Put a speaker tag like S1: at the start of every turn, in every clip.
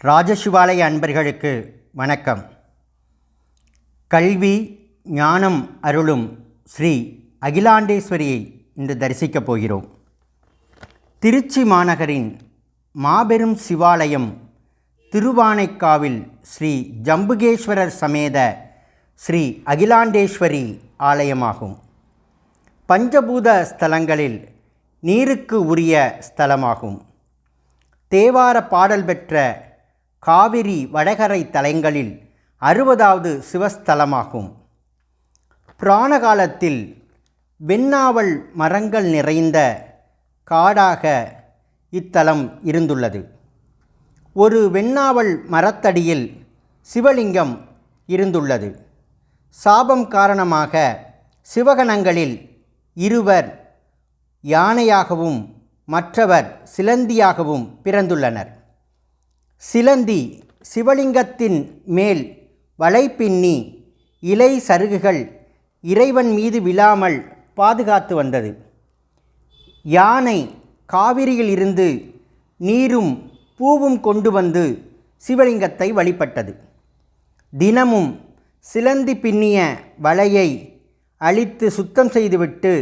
S1: ராஜசிவாலய அன்பர்களுக்கு வணக்கம். கல்வி ஞானம் அருளும் ஸ்ரீ அகிலாண்டேஸ்வரியை இன்று தரிசிக்கப் போகிறோம். திருச்சி மாநகரின் மாபெரும் சிவாலயம் திருவானைக்காவில் ஸ்ரீ ஜம்புகேஸ்வரர் சமேத ஸ்ரீ அகிலாண்டேஸ்வரி ஆலயமாகும். பஞ்சபூத ஸ்தலங்களில் நீருக்கு உரிய ஸ்தலமாகும். தேவார பாடல் பெற்ற காவிரி வடகரை தலங்களில் அறுபதாவது சிவஸ்தலமாகும். புராண காலத்தில் வெண்ணாவல் மரங்கள் நிறைந்த காடாக இத்தலம் இருந்துள்ளது. ஒரு வெண்ணாவல் மரத்தடியில் சிவலிங்கம் இருந்துள்ளது. சாபம் காரணமாக சிவகணங்களில் இருவர் யானையாகவும் மற்றவர் சிலந்தியாகவும் பிறந்துள்ளனர். சிலந்தி சிவலிங்கத்தின் மேல் வலை பின்னி இலை சருகுகள் இறைவன் மீது விழாமல் பாதுகாத்து வந்தது. யானை காவிரியில் இருந்து நீரும் பூவும் கொண்டு வந்து சிவலிங்கத்தை வழிபட்டது. தினமும் சிலந்தி பின்னிய வலையை அழித்து சுத்தம் செய்துவிட்டு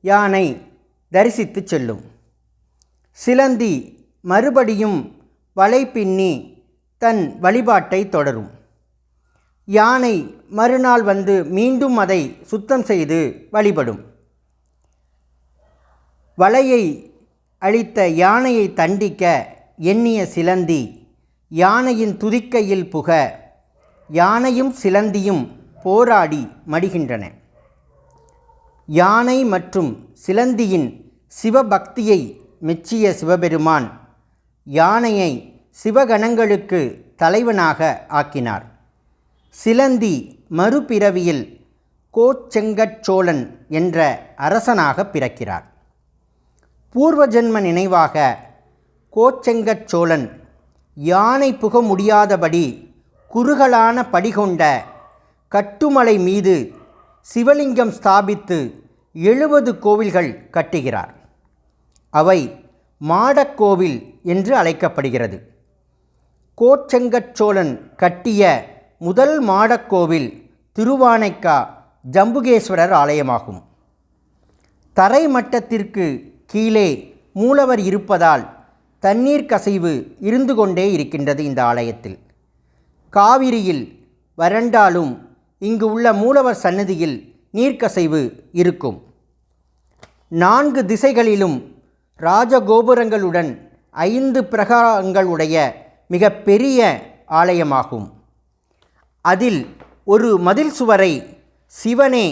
S1: யானை தரிசித்து செல்லும். சிலந்தி மறுபடியும் வலை பின்னி தன் வழிபாட்டை தொடரும். யானை மறுநாள் வந்து மீண்டும் அதை சுத்தம் செய்து வழிபடும். வலையை அழித்த யானையை தண்டிக்க எண்ணிய சிலந்தி யானையின் துதிக்கையில் புக யானையும் சிலந்தியும் போராடி மடிகின்றன. யானை மற்றும் சிலந்தியின் சிவபக்தியை மெச்சிய சிவபெருமான் யானையை சிவகணங்களுக்கு தலைவனாக ஆக்கினார். சிலந்தி மறுபிறவியில் கோச்செங்கச்சோழன் என்ற அரசனாக பிறக்கிறார். பூர்வ ஜென்ம நினைவாக கோச்செங்கச்சோழன் யானை புக முடியாதபடி குறுகலான படிகொண்ட கட்டுமலை மீது சிவலிங்கம் ஸ்தாபித்து எழுபது கோவில்கள் கட்டுகிறார். அவை மாடக்கோவில் என்று அழைக்கப்படுகிறது. கோச்செங்கச்சோழன் கட்டிய முதல் மாடக்கோவில் திருவானைக்கா ஜம்புகேஸ்வரர் ஆலயமாகும். தரை மட்டத்திற்கு கீழே மூலவர் இருப்பதால் தண்ணீர் கசிவு இருந்து கொண்டே இருக்கின்றது இந்த ஆலயத்தில். காவிரியில் வறண்டாலும் இங்கு உள்ள மூலவர் சன்னதியில் நீர்க்கசைவு இருக்கும். நான்கு திசைகளிலும் ராஜகோபுரங்களுடன் ஐந்து பிரகாரங்களுடைய மிக பெரிய ஆலயமாகும். அதில் ஒரு மதில் சுவரை சிவனே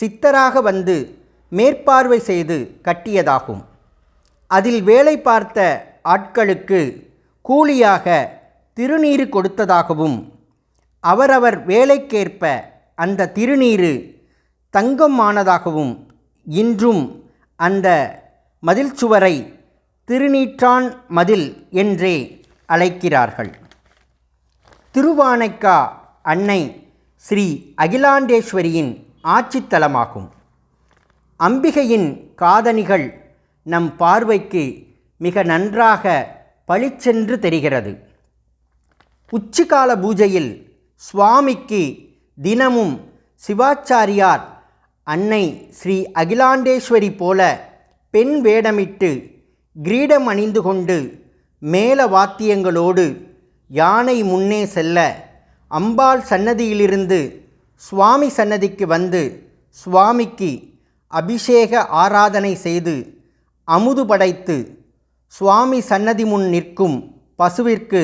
S1: சித்தராக வந்து மேற்பார்வை செய்து கட்டியதாகும். அதில் வேலை பார்த்த ஆட்களுக்கு கூலியாக திருநீறு கொடுத்ததாகவும் அவரவர் வேலைக்கேற்ப அந்த திருநீறு தங்கமானதாகவும் இன்றும் அந்த மதில் சுவரை திருநீற்றான் மதில் என்றே அழைக்கிறார்கள். திருவானைக்கா அன்னை ஸ்ரீ அகிலாண்டேஸ்வரியின் ஆட்சித்தலமாகும் அம்பிகையின் காதணிகள் நம் பார்வைக்கு மிக நன்றாக பளிச்சென்று தெரிகிறது. உச்சிகால பூஜையில் சுவாமிக்கு தினமும் சிவாச்சாரியார் அன்னை ஸ்ரீ அகிலாண்டேஸ்வரி போல பெண் வேடமிட்டு கிரீடம் அணிந்து கொண்டு மேல வாத்தியங்களோடு யானை முன்னே செல்ல அம்பாள் சன்னதியிலிருந்து சுவாமி சன்னதிக்கு வந்து சுவாமிக்கு அபிஷேக ஆராதனை செய்து அமுது படைத்து சுவாமி சன்னதி முன் நிற்கும் பசுவிற்கு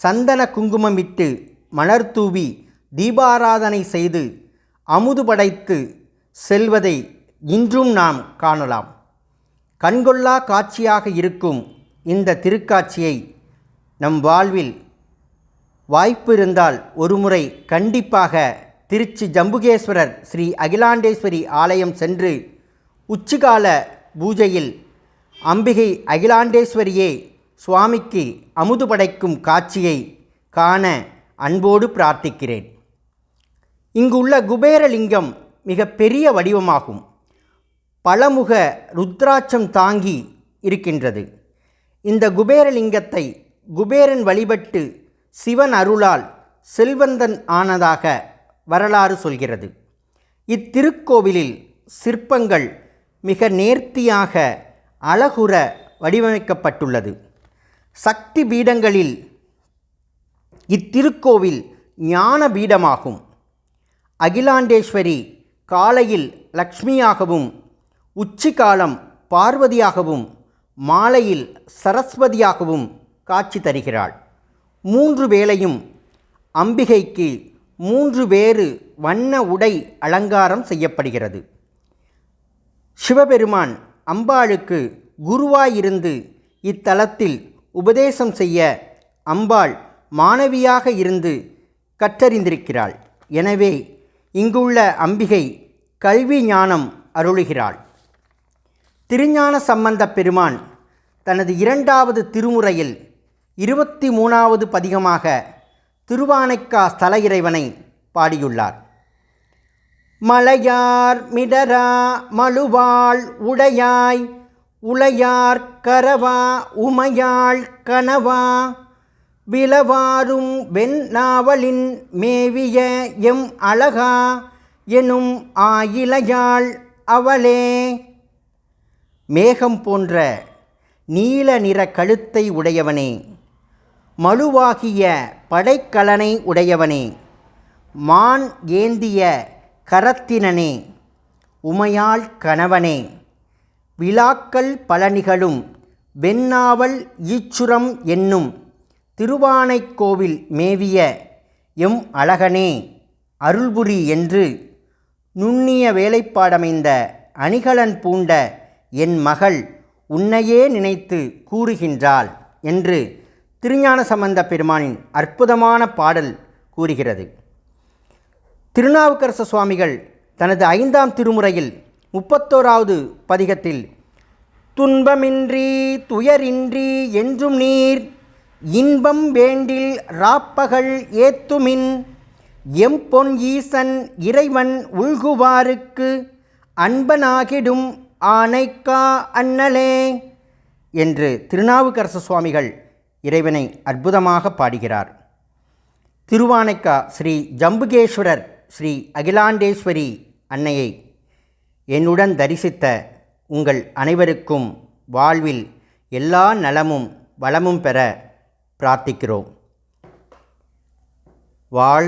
S1: சந்தன குங்குமமிட்டு மலர் தூவி தீபாராதனை செய்து அமுது படைத்து செல்வதை இன்றும் நாம் காணலாம். கண்கொள்ளா காட்சியாக இருக்கும் இந்த திருக்காட்சியை நம் வாழ்வில் வாய்ப்பு இருந்தால் ஒருமுறை கண்டிப்பாக திருச்சி ஜம்புகேஸ்வரர் ஸ்ரீ அகிலாண்டேஸ்வரி ஆலயம் சென்று உச்சிகால பூஜையில் அம்பிகை அகிலாண்டேஸ்வரியே சுவாமிக்கு அமுது படைக்கும் காட்சியை காண அன்போடு பிரார்த்திக்கிறேன். இங்குள்ள குபேரலிங்கம் மிக பெரிய வடிவமாகும். பலமுக ருத்ராட்சம் தாங்கி இருக்கின்றது. இந்த குபேரலிங்கத்தை குபேரன் வழிபட்டு சிவன் அருளால் செல்வந்தன் ஆனதாக வரலாறு சொல்கிறது. இத்திருக்கோவிலில் சிற்பங்கள் மிக நேர்த்தியாக அழகுற வடிவமைக்கப்பட்டுள்ளது. சக்தி பீடங்களில் இத்திருக்கோவில் ஞான பீடமாகும். அகிலாண்டேஸ்வரி காலையில் லக்ஷ்மியாகவும் உச்சிகாலம் பார்வதியாகவும் மாலையில் சரஸ்வதியாகவும் காட்சி தருகிறாள். மூன்று வேளையும் அம்பிகைக்கு மூன்று வேறு வண்ண உடை அலங்காரம் செய்யப்படுகிறது. சிவபெருமான் அம்பாளுக்கு குருவாயிருந்து இத்தலத்தில் உபதேசம் செய்ய அம்பாள் மாணவியாக இருந்து கற்றறிந்திருக்கிறாள். எனவே இங்குள்ள அம்பிகை கல்வி ஞானம் அருளுகிறாள். திருஞான சம்பந்தப் பெருமான் தனது இரண்டாவது திருமுறையில் இருபத்தி மூணாவது பதிகமாக திருவானைக்கா ஸ்தல இறைவனை பாடியுள்ளார். மலையார் மிடரா மழுவாள் உடையாய் உளையார் கரவா உமையாள் கனவா விலவாரும் வெண்ணாவலின் மேவிய எம் அழகா எனும் ஆயிலையாள் அவளே மேகம் போன்ற நீல நிற கழுத்தை உடையவனே. மழுவாகிய படைக்கலனை உடையவனே. மான் ஏந்திய கரத்தினனே. உமையாள் கணவனே. விழாக்கள் பல நிகழும். வெண்ணாவல் ஈச்சுரம் என்னும் திருவானைக்கோவில் மேவிய எம் அழகனே. அருள்புரி என்று நுண்ணிய வேலைப்பாடமைந்த அணிகலன் பூண்ட என் மகள் உன்னையே நினைத்து கூறுகின்றாள் என்று திருஞான சம்பந்த பெருமானின் அற்புதமான பாடல் கூறுகிறது. திருநாவுக்கரச சுவாமிகள் தனது ஐந்தாம் திருமுறையில் முப்பத்தோராவது பதிகத்தில் துன்பமின்றி துயரின்றி என்றும் நீர் இன்பம் வேண்டில் ராப்பகல் ஏத்துமின் எம்பொன் ஈசன் இறைவன் உள்குவாருக்கு அன்பனாகிடும் ஆனைக்கா அண்ணலே என்று திருநாவுக்கரசு சுவாமிகள் இறைவனை அற்புதமாக பாடுகிறார். திருவானைக்கா ஸ்ரீ ஜம்புகேஸ்வரர் ஸ்ரீ அகிலாண்டேஸ்வரி அன்னையை என்னுடன் தரிசித்த உங்கள் அனைவருக்கும் வாழ்வில் எல்லா நலமும் வளமும் பெற பிரார்த்திக்கிறோம். வாழ்